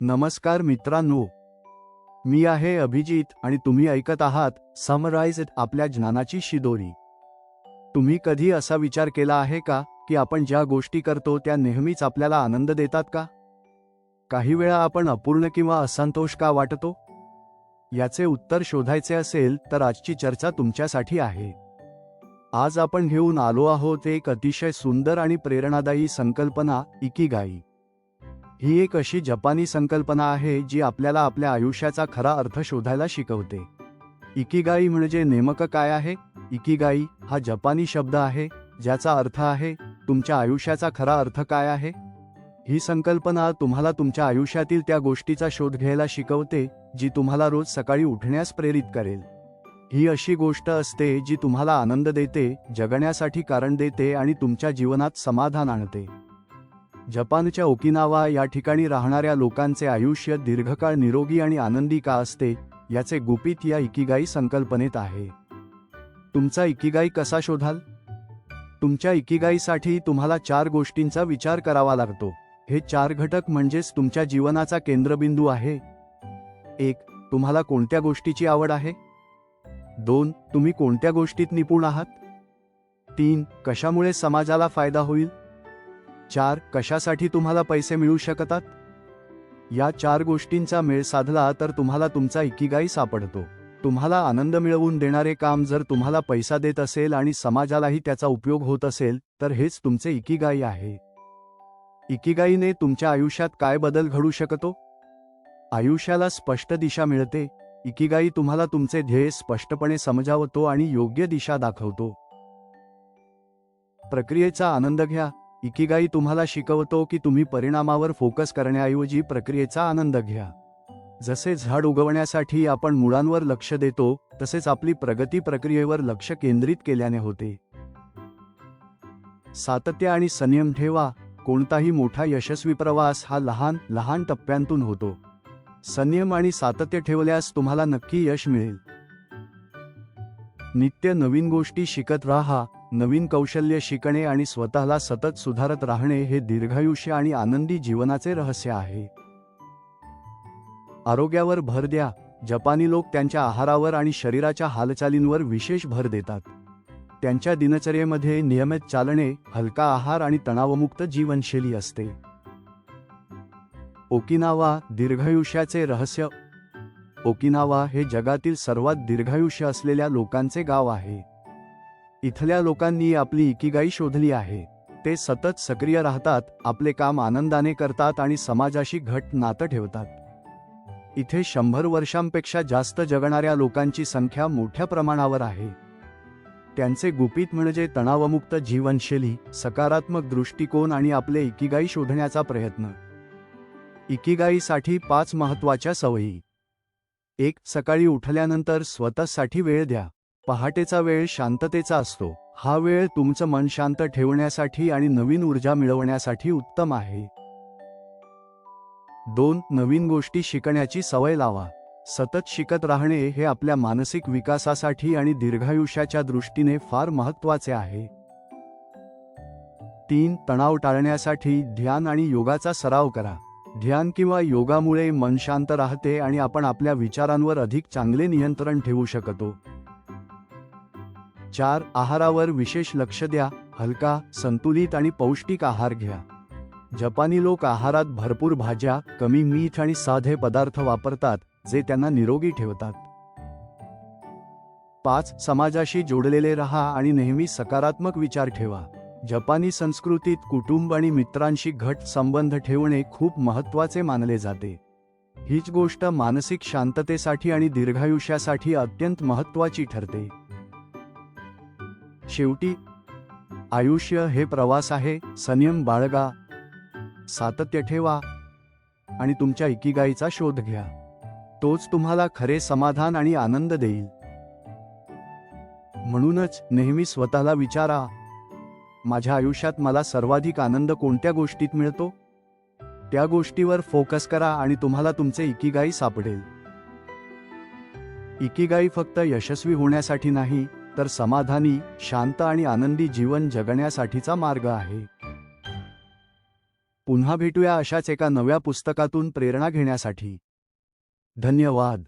नमस्कार मित्रांनो. मी आहे अभिजित आणि तुम्ही ऐकत आहात समराइज आपल्या ज्ञानाची शिदोरी. तुम्ही कधी असा विचार केला आहे का की आपण ज्या गोष्टी करतो त्या नेहमीच आपल्याला आनंद देतात का? काही वेळा आपण अपूर्ण किंवा असंतोष का वाटतो? याचे उत्तर शोधायचे असेल तर आजची चर्चा तुमच्यासाठी आहे. आज आपण घेऊन आलो आहोत एक अतिशय सुंदर आणि प्रेरणादायी संकल्पना इकिगाई. ही एक अशी जपानी संकल्पना आहे जी आपल्याला आपल्या आयुष्याचा खरा अर्थ शोधायला शिकवते. इकिगाई म्हणजे नेमकं काय आहे? इकिगाई हा जपानी शब्द आहे ज्याचा अर्थ आहे तुमच्या आयुष्याचा खरा अर्थ काय आहे? ही संकल्पना तुम्हाला तुमच्या आयुष्यातील त्या गोष्टीचा शोध घ्यायला शिकवते जी तुम्हाला रोज सकाळी उठण्यास प्रेरित करेल. ही अशी गोष्ट असते जी तुम्हाला आनंद देते जगण्यासाठी कारण देते आणि तुमच्या जीवनात समाधान आणते. जपानच्या ओकिनावा या ठिकाणी राहणाऱ्या लोकांचे आयुष्य दीर्घकाळ निरोगी आणि आनंदी का असते याचे गुपित या इकिगाई संकल्पनेत आहे. तुमचा इकिगाई कसा शोधाल? तुमच्या इकिगाईसाठी तुम्हाला चार गोष्टींचा विचार करावा लागतो. हे चार घटक म्हणजेच तुमच्या जीवनाचा केंद्रबिंदू आहे. एक तुम्हाला कोणत्या गोष्टीची आवड आहे? दोन तुम्ही कोणत्या गोष्टीत निपुण आहात? तीन कशामुळे समाजाला फायदा होईल? चार कशासाठी तुम्हाला पैसे मिळू शकतात? या चार गोष्टींचा मेळ साधला तर तुम्हाला तुमचा इकिगाई सापडतो. तुम्हाला आनंद मिळवून देणारे काम जर तुम्हाला पैसा देत असेल आणि समाजालाही त्याचा उपयोग होत असेल तर हेच तुमचे इकिगाई आहे. इकिगाईने तुमच्या आयुष्यात काय बदल घडू शकतो? आयुष्याला स्पष्ट दिशा मिळते इकिगाई तुम्हाला तुमचे ध्येय स्पष्टपणे समजावतो आणि योग्य दिशा दाखवतो. प्रक्रियेचा आनंद घ्या इकिगाई तुम्हाला शिकवतो की तुम्ही परिणामावर फोकस करण्याऐवजी प्रक्रियेचा आनंद घ्या. जसे झाड उगवण्यासाठी आपण मुळांवर लक्ष देतो तसेच आपली प्रगती प्रक्रियेवर लक्ष केंद्रित केल्याने होते. सातत्य आणि संयम ठेवा कोणताही मोठा यशस्वी प्रवास हा लहान लहान टप्प्यांतून होतो. संयम आणि सातत्य ठेवल्यास तुम्हाला नक्की यश मिळेल. नित्य नवीन गोष्टी शिकत राहा नवीन कौशल्य शिकणे आणि स्वतःला सतत सुधारत राहणे हे दीर्घायुष्य आणि आनंदी जीवनाचे रहस्य आहे. आरोग्यावर भर द्या जपानी लोक त्यांच्या आहारावर आणि शरीराच्या हालचालींवर विशेष भर देतात. त्यांच्या दिनचर्येमध्ये नियमित चालणे हलका आहार आणि तणावमुक्त जीवनशैली असते. ओकिनावा दीर्घायुष्याचे रहस्य ओकिनावा हे जगातील सर्वात दीर्घायुष्य असलेल्या लोकांचे गाव आहे. इथल्या लोकांनी आपली इकिगाई शोधली आहे. ते सतत सक्रिय राहतात आपले काम आनंदाने करतात आणि समाजाशी घट नातं ठेवतात. इथे शंभर वर्षांपेक्षा जास्त जगणाऱ्या लोकांची संख्या मोठ्या प्रमाणावर आहे. त्यांचे गुपित म्हणजे तणावमुक्त जीवनशैली सकारात्मक दृष्टिकोन आणि आपले इकिगाई शोधण्याचा प्रयत्न. इकिगाईसाठी पाच महत्त्वाच्या सवयी. एक सकाळी उठल्यानंतर स्वतःसाठी वेळ द्या. पहाटेचा वेळ शांततेचा असतो. हा वेळ तुमचं मन शांत ठेवण्यासाठी आणि नवीन ऊर्जा मिळवण्यासाठी उत्तम आहे. दोन नवीन गोष्टी शिकण्याची सवय लावा. सतत शिकत राहणे हे आपल्या मानसिक विकासासाठी आणि दीर्घायुष्याच्या दृष्टीने फार महत्त्वाचे आहे. तीन तणाव टाळण्यासाठी ध्यान आणि योगाचा सराव करा. ध्यान किंवा योगामुळे मन शांत राहते आणि आपण आपल्या विचारांवर अधिक चांगले नियंत्रण ठेवू शकतो. चार आहारावर विशेष लक्ष द्या हलका संतुलित आणि पौष्टिक आहार घ्या. जपानी लोक आहारात भरपूर भाज्या कमी मीठ आणि साधे पदार्थ वापरतात जे त्यांना निरोगी ठेवतात. पाच समाजाशी जोडलेले रहा आणि नेहमी सकारात्मक विचार ठेवा. जपानी संस्कृतीत कुटुंब आणि मित्रांशी घट संबंध ठेवणे खूप महत्त्वाचे मानले जाते. हीच गोष्ट मानसिक शांततेसाठी आणि दीर्घायुष्यासाठी अत्यंत महत्वाची ठरते. शेवटी आयुष्य हे प्रवास आहे संयम बाळगा सातत्य ठेवा आणि तुमच्या इकिगाईचा शोध घ्या. तोच तुम्हाला खरे समाधान आणि आनंद देईल. म्हणूनच नेहमी स्वतःला विचारा माझ्या आयुष्यात मला सर्वाधिक आनंद कोणत्या गोष्टीत मिळतो? त्या गोष्टीवर फोकस करा आणि तुम्हाला तुमचे इकिगाई सापडेल. इकिगाई फक्त यशस्वी होण्यासाठी नाही तर समाधानी शांत आणि आनंदी जीवन जगण्यासाठीचा मार्ग आहे. पुन्हा भेटूया अशाच एका नव्या पुस्तकातून प्रेरणा घेण्यासाठी. धन्यवाद.